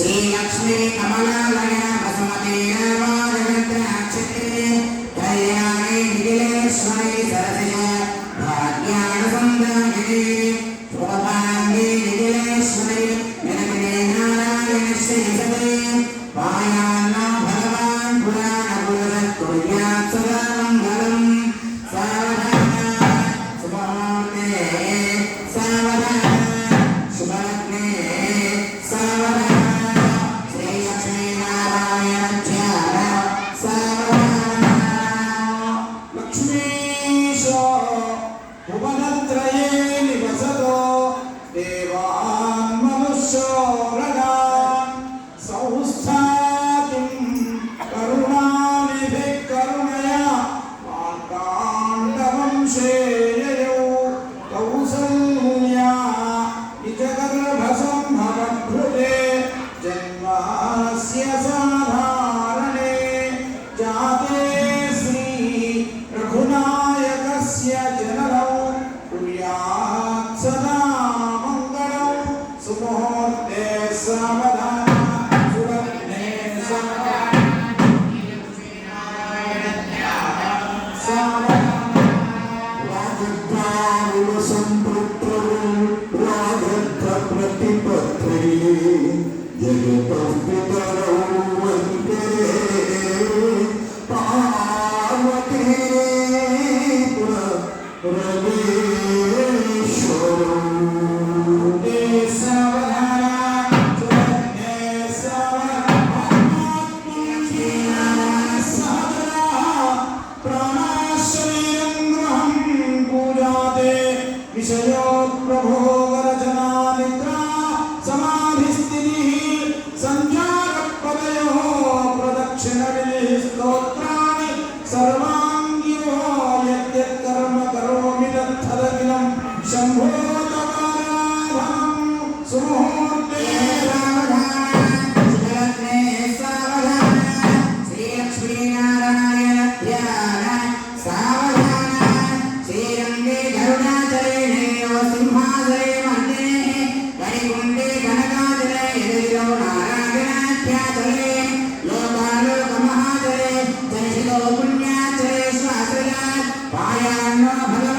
ശ്രീലക്ഷ്മി കമലാലയ വസുമതീരാജഗത്രേ കല്യാണി നിഖിലേശ്വരി സരസയ ഭാഗ്യാണ സന്താനേ സുഖഭാഗ്യേ നിഖിലേശ്വരി നിനക്ക് നാരായണ ശ്രീ സതേ. പായ ജഗതപിതരൗ വന്ദേ దినం శంభోతమానాభం సుముహూర్తే లోకాలోకమహాజలే జనిషిలో పుణ్యాచలే శ్వాసలే పాయాన్నో భగ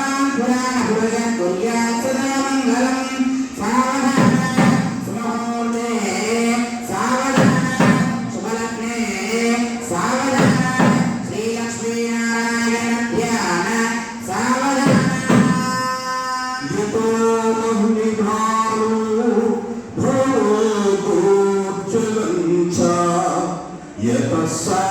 Yes, I